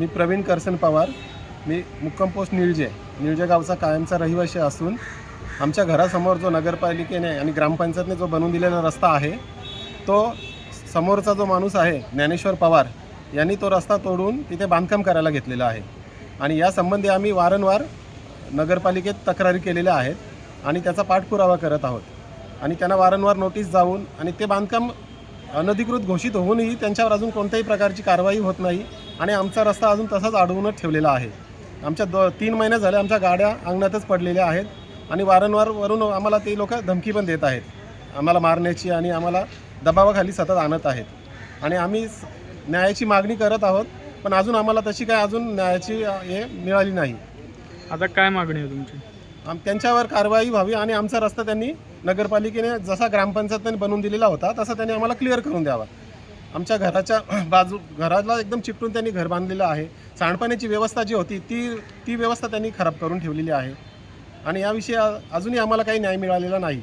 मी प्रवीण करसन पवार. मी मुक्कम पोस्ट निळजे. निळजे गावचा कायमचा रहिवासी असून आमच्या घरासमोर जो नगरपालिकेने आणि ग्रामपंचायतने जो बनवून दिलेला रस्ता आहे तो समोरचा जो माणूस आहे ज्ञानेश्वर पवार यांनी तो रस्ता तोडून तिथे बांधकाम करायला घेतलेला आहे. आणि यासंबंधी आम्ही वारंवार नगरपालिकेत तक्रारी केलेल्या आहेत आणि त्याचा पाठपुरावा करत आहोत. आणि त्यांना वारंवार नोटीस जाऊन आणि ते बांधकाम अनधिकृत घोषित होऊनही त्यांच्यावर अजून कोणत्याही प्रकारची कारवाई होत नाही आणि आमचा रस्ता अजून तसाच अडवूनच ठेवलेला आहे. आमच्या दो तीन महिने झाले आमच्या गाड्या अंगणातच पडलेल्या आहेत आणि वारंवार वरून आम्हाला ते लोक धमकी पण देत आहेत. आम्हाला मारण्याची आणि आम्हाला दबावाखाली सतत आणत आहेत. आणि आम्ही न्यायाची मागणी करत आहोत पण अजून आम्हाला तशी काय अजून न्यायाची हे मिळाली नाही. आता काय मागणी आहे तुमची? आम त्यांच्यावर कारवाई व्हावी आणि आमचा रस्ता त्यांनी नगरपालिकेने जसा ग्रामपंचायतने बनवून दिलेला होता तसा त्यांनी आम्हाला क्लिअर करून द्यावा. आमच्या घराच्या बाजू घराला एकदम चिपटून त्यांनी घर बांधलेलं आहे. सांडपाण्याची व्यवस्था जी होती ती ती व्यवस्था त्यांनी खराब करून ठेवलेली आहे. आणि याविषयी अजूनही आम्हाला काही न्याय मिळालेला नाही.